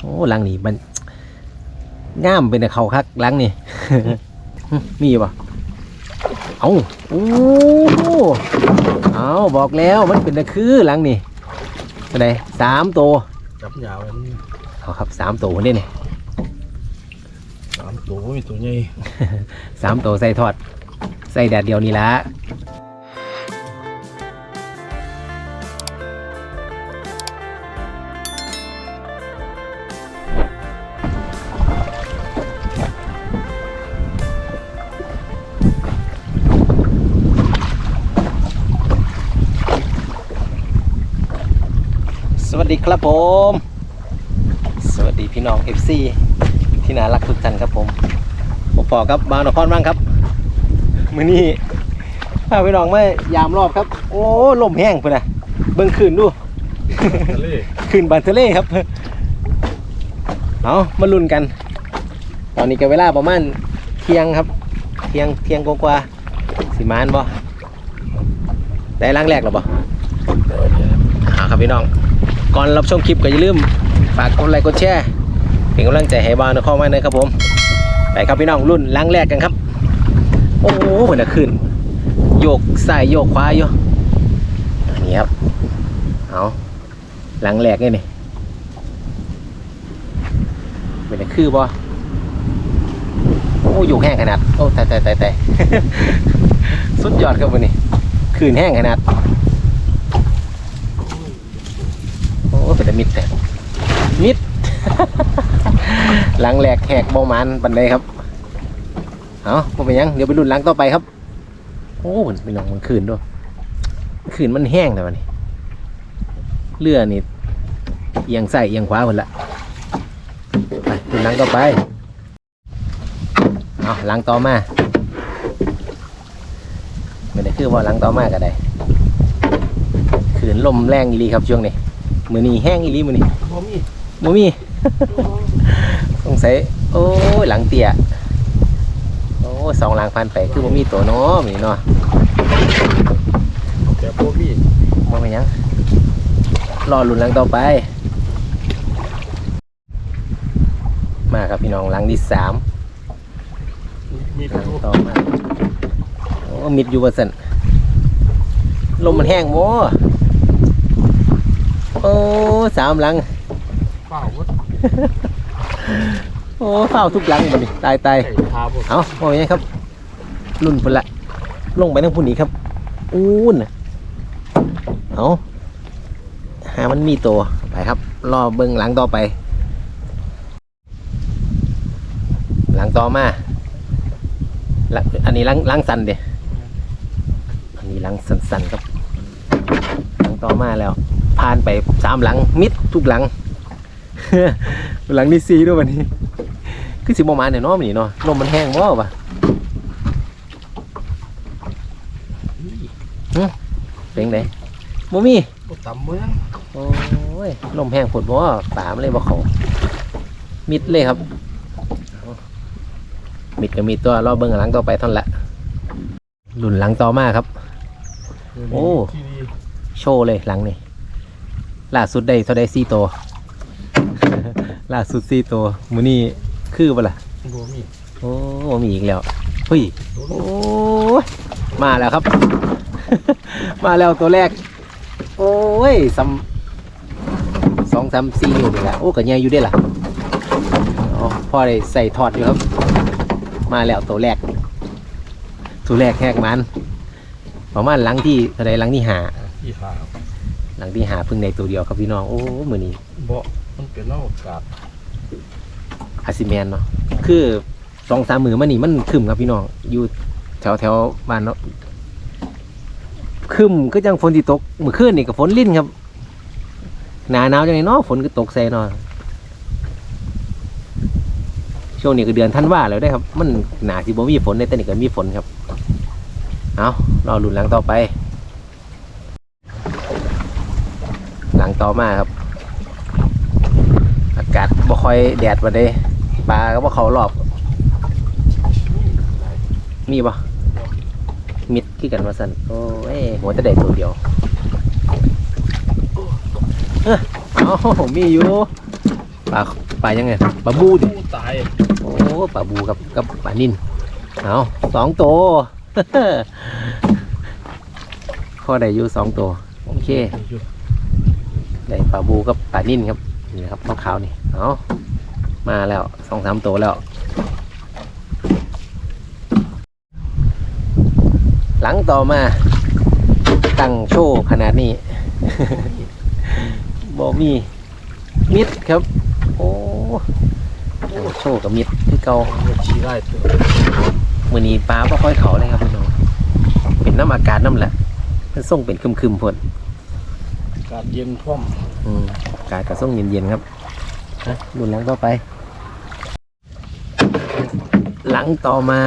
โอ้หลังนี่มันงามเป็นแต่เขาคักหลังนี่ มีป่ะเอาโอ้เอาบอกแล้วมันเป็นตะคือหลังนี่อะไรสามตัวจับยาวเลยเอาครับสามตัวนี่นี่สามตัวมีตัวใหญ่ สามตัวใส่ทอด ใส่แดดเดียวนี่ละ สวัสดีครับผม สวัสดีพี่น้อง FC ที่น่ารักทุกท่านครับผมผมพอครับบางนครบ้างครับ มือนี้พาพี่น้องมายามรอบครับ โอ้ลมแห้งพุ่นนะเบิ่งคืนดูทะเลคืนบานทะเลครับ เอามาลุ้นกัน ตอนนี้ก็เวลาประมาณเที่ยงครับ เที่ยงเที่ยงกว่าๆสิมานบ่ได้ล้างแรกหรอบ่เอาครับพี่น้อง ก่อนรับชมคลิปก็อย่าลืมฝากกดไลค์กดแชร์เป็นกำลังใจให้บ้านนครมากนะครับผมไปครับพี่น้องรุ่นล้างแรกกันครับ โอ้โหเหมือนจะขึ้น โยกซ้ายโยกขวาอยู่อันนี้ครับเอาล้างแรกนี่นี่เหมือนจะคือบ่โอ้อยู่แห้งขนาด โอ้ตายตายตายตายสุดยอดครับวันนี้ คืนแห้งขนาด โอ้เป็นแต่ มิดแต่มิด หลังแหลกแหกเบามันบันไดครับเอาบ่เป็นหยังเดี๋ยวไปรุ่นหลังต่อไปครับ โอ้มันเป็นน้องมันคืนด้วยคืนมันแห้งแต่วันนี้เรือนี่เอียงใส่เอียงขวาหมดละไปรุ่นหลังต่อไปเอาหลังต่อมาไม่ได้คือว่าหลังต่อมาก็ได้คืนลมแรงอีลีครับช่วงนี้ มือนี้แห้งอีหลีมือนี้บ่มีบ่มี สงสัยโอ้ยหลังเตี้ยโอ้ยสองหลังพันไปคือบ่มีตัวเนาะมีเนาะแต่บ่มีมองไปนหยังรอลุ้นหลังต่อไป มาครับพี่น้องหลังที่สามมีหลังตัวต่อมาโอ้มิดอยู่ว่าสันลมมันแห้งโม โอ้สามหลังเปล่าวัดโอ้เฝ้าทุกหลังบัดนี้ตายตายไก่ทาบ่เอาว่าไงครับรุ่นพุ่นละ ลงไปทั้งพุ่นนี้ครับอู้นน่ะเอาหามันมีตัวไปครับ รอเบิ้งหลังต่อไป หลังต่อมาหลังอันนี้หลังหลังสันเดียอันนี้หลังสันๆครับหลังต่อมาแล้ว ผ่านไปสามหลังมิดทุกหลัง หลังที่สี่ด้วยวันนี้ คือสิบประมาณเนี่ยเนาะมันนี่เนาะลมมันแห้งบ่วะหึเป็นไงบ่มีบ่ต่ำเมืองโอ้ยลมแห้งฝนบ่ป่ามันเลยบ่เขามิดเลยครับเอามิดก็มีตัวรอเบิ่งหลังต่อไปเท่านนละรุ่นหลังต่อมาครับ โอ้ที่ดีโชว์เลยหลังนี่ ล่าสุดได้เท่าได้สี่ตัวล่าสุดสี่ตัวมื้อนี้คือบ่ล่ะบ่มีโอ้มีอีกแล้วเฮ้ยตัวโอ้ยมาแล้วครับ มาแล้วตัวแรก โอ้ยสำสองสามสี่นิ้วนี่แหละโอ้ก็ใหญ่อยู่ได้อล่ะอ๋อพ่อได้ใส่ทอดอยู่ครับ มาแล้วตัวแรก ตัวแรกแหกมันประมาณหลังที่เท่าไรหลังที่หาที่ทา หลังที่หาเพิ่งในตัวเดียวครับพี่น้องโอ้มือนี้บ่มันเป็นนอกกาศอาซิแมนเนาะคือสองสามมือมันนี่มันคึมครับพี่น้องอยู่แถวแถวบ้านเนาะคึมก็จังฝนที่ตกเมื่อคืนนี่กับฝนลิ้นครับหนาหนาวจังไงเนาะฝนก็ตกใส่เนาะช่วงนี้ก็เดือนท่านว่าแล้วได้ครับ มันหนาที่บ่มีฝนในแต่นี่ก็มีฝนครับ เอารอลุ้นหลังต่อไป หลัง ต่อมาครับ อากาศบ่ค่อยแดดมาเด้ปลาก็บ่เขารอบ มีบ่มิดคือกันว่าสั่นโอ้ยหัวจะได้ตัวเดียวเอ้อเอามีอยู่ปลาปลายังไงปลาบูดิผู้ตายโอ้ปลาบูกับกับปลานิ่นเอาสองตัวพ่อได้อยู่สองตัวโอเคได้ ปลาบูกับปลานิ่นครับนี่นะครับขาวๆนี่เอามาแล้วสองสามตัวแล้ว หลังต่อมา ตั้งโชว์ขนาดนี้ บอมีมิดครับ โอ้ตั้งโชว์กับมิดคือเก่าชี้ได้ตัวมือนี้ปลาบ่ค่อยเขาเลยครับพี่น้องเป็นน้ำอากาศน้ำแหละมันส่งเป็นคึมๆพดอากาศเย็นพร้อมอืมอากาศก็ส่งเย็นๆครับฮะรุ่นหลังต่อไป หลังต่อมา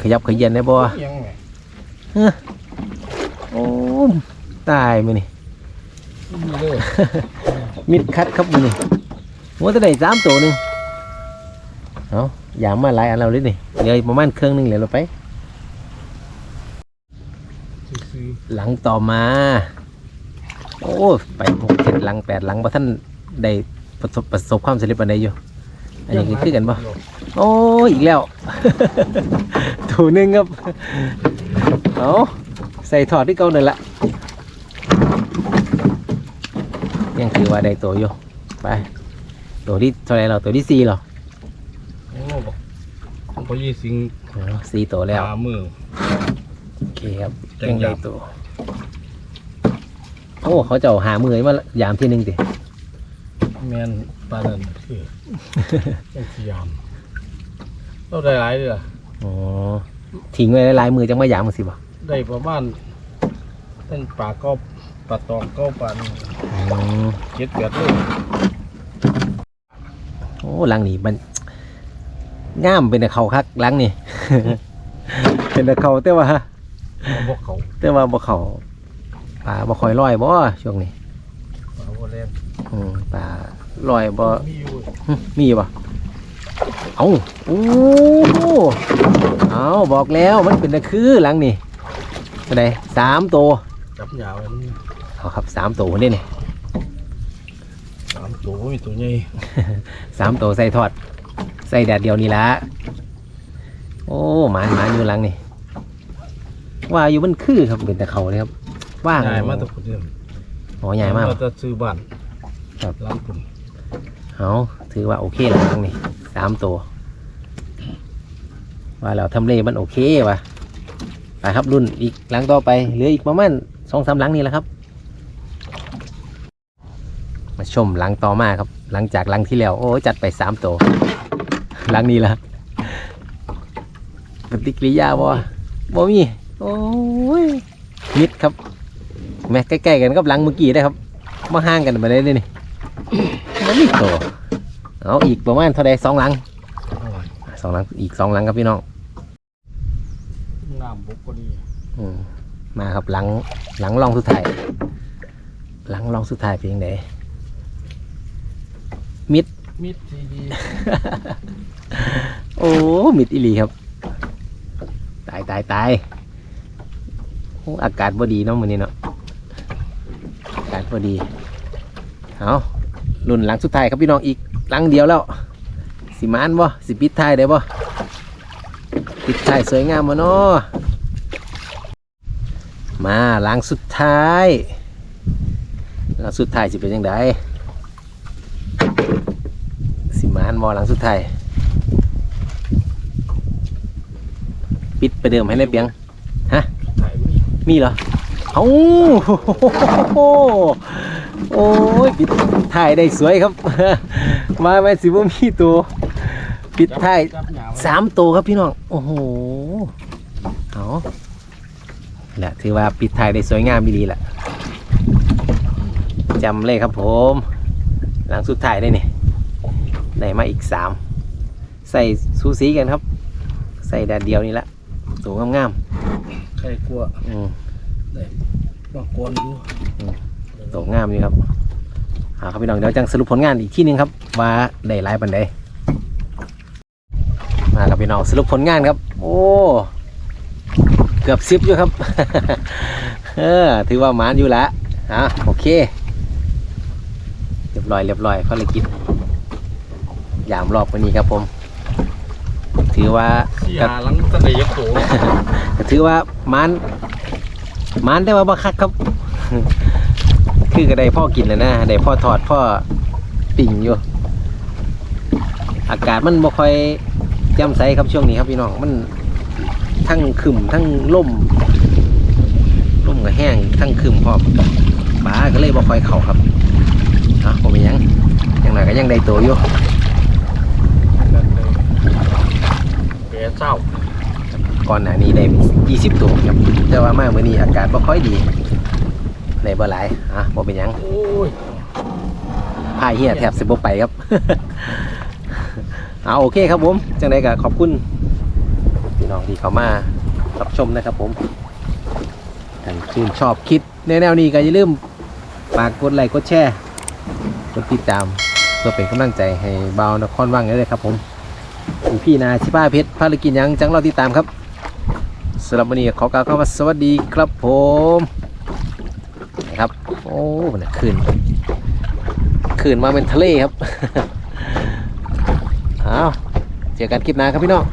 ขยับขยันได้บ่ยังไงโอ้มตายมือนี่ มีเลยมิดคัดครับมือนี่หัวแตะได้สามตัวหนึ่งเอาอย่ามาหลายอันเราเลยนี่เดี๋ยวอีกประมาณเครื่องหนึงเหลือเราไปซื้อ หลังต่อมา โอ้ไปหกเจ็ดหลังแปดหลังบ่ท่านได้ประสบประสบความสำเร็จปานใดอยู่ อันนี้คือคือกันปะโอ้ยอีกแล้ว ถูหนึงครับเอาใส่ถอดที่เก่านั่นละยังถือว่าได้ตัวอยู่ไปตัวที่เท่าไหรเราตัวที่สี่เหรอโอ้บอกผมไปยี่สิงอ๋อสี่ตัวแล้วหามือ โอเคครับจังยังได้ยามตัวโอ้เขาจะเอาหามือมายามที่หนึ่งดิแมนปลาเนินคือยังสยามเราได้หลายเลยล่ะอ๋อทิ้งไว้หลายๆมือจังมายามมันสิบ่ได้ประมาณเป็นปลาก็ปลาตองก็ปลาอืมเจ็ดแปดเลยโอ้หลังนี้มันงามเป็นแต่เขาคักหลังนี่ เป็นแต่เขาแต่ว่ามา บอกเขาแต่ว่าบ่เขาปลาบ่ค่อยลอยบ่ช่วงนี้ปลาวัวแรงอืมปลาลอยบ่มีอยู่หึมีบ่เอ้าโอ้เอาบอกแล้วมันเป็นตะคือหลังนี่เท่าใดสามตัวจับยาวไว้นี่เอาครับสามตัวนี่นี่สามตัวมีตัวใหญ่สามตัวใส่ทอด ใส่แดดเดียวนี่ละโอ้หมานหมานอยู่หลังนี่ ว่าอยู่มันคือครับเป็นแต่เขาเลยครับว่างใหญ่มากตัวคนเดียวอ๋อใหญ่มากเราจะซื้อบ้านครับร้านคุณเอาถือว่าโอเคแล้วหลังนี่สามตัว ว่าเราทำเลมันโอเควะไปครับรุ่นอีกหลังต่อไปเหลืออีกประมาณสองสามหลังนี่แหละครับ มาชมหลังต่อมาครับ หลังจากหลังที่แล้วโอ้ยจัดไปสามตัวหลังนี้ละปฏิกิริยาบ่บ่มี โอ้ยมิดครับแม่ใกล้ๆกันกับหลังเมื่อกี้ได้ครับ มาห่างกันมาได้เลยนี่มันมีตัวเอาอีกประมาณเท่าใดสองหลังอร่อยสองหลังอีกสองหลังครับพี่น้องน้ำบุกก็ดีอืมมาครับหลังหลังรองสุดท้ายหลังรองสุดท้ายเป็นยังไงมิดทีดีโอ้มิดอีหลีครับ ตายตายตายโออากาศบ่ดีเนาะมื้อนี้เนาะอากาศบ่ดีเอารุ่นหลังสุดท้ายครับพี่น้องอีกหลังเดียวแล้วสิมานบ่สิปิดท้ายได้บ่ปิดท้ายสวยงามบ่เนาะมาหลังสุดท้ายหลังสุดท้ายสิเป็นยังไงสิมานบ่หลังสุดท้ายปิดไปเดิมให้ได้เปียง มีเหรอเอ้าโอ้ยปิดถ่ายได้สวยครับ มาแม่สิบ่มีตัว ปิดท้ายสามตัวครับพี่น้อง โอ้โหเอาแหละถือว่าปิดท้ายได้สวยงามดีๆแหละจำเลยครับผม หลังสุดท้ายได้เนี่ยได้มาอีกสามใส่ซูสีกันครับ ใส่แดดเดียวนี่แหละตัวงาม ใครกลัวๆอืมบางคนดูตกงามอยู่ครับเอาครับพี่น้องเดี๋ยวจังสรุปผลงานอีกที่หนึงครับ ว่าได้หลายปันใดมาครับพี่น้องสรุปผลงานครับ โอ้เกือบซิบอยู่ครับ เออถือว่าหมานอยู่ละอะโอเค เรียบร้อยเรียบร้อยภารกิจยามรอบวันนี้ครับผม ถือว่าสี่หาหลังตะเดียกโตก็ถือว่ามันมันได้ว่าบัคักครับ คือก็ได้พ่อกินแล้วนะได้พ่อทอดพ่อปิ่งอยู่ อากาศมันบ่ค่อยแจ่มใสครับช่วงนี้ครับพี่น้องมันทั้งขึ้มทั้งล่มล่มก็แห้งทั้งขึ้มพร้อมปลาก็เลยบ่ค่อยเข้าครับอะผมเป็นหยังยังไงก็ยังได้ตัวอยู่ นั่นเลย เปียเจ้าก่อนหน้านี้ได้ 20 ตัวครับ แต่ว่ามาเมื่อนี้อากาศบ่ค่อยดีได้บ่หลายอะบ่เป็นหยังโอ้ยพายเฮียแทบสิบไปครับ เอาโอเคครับผมจังไดก็ขอบคุณพี่น้องที่เขามารับชมนะครับผมถ้าชื่นชอบคิดในแนวนี้ก็อย่าลืมฝากกดไลค์กดแชร์กดติดตามเพื่อเป็นกำลังใจให้เบาวนครว่างเลยครับผมอี พี่นาชิบ้าเพชรภารกิจยังจังเราติดตามครับสำหรับวันนี้ขอกล่าวคำว่าสวัสดีครับผมนะครับโอ้มันนะขึ้นคืนมาเป็นทะเลครับเอาเจอกันคลิปหน้าครับพี่น้อง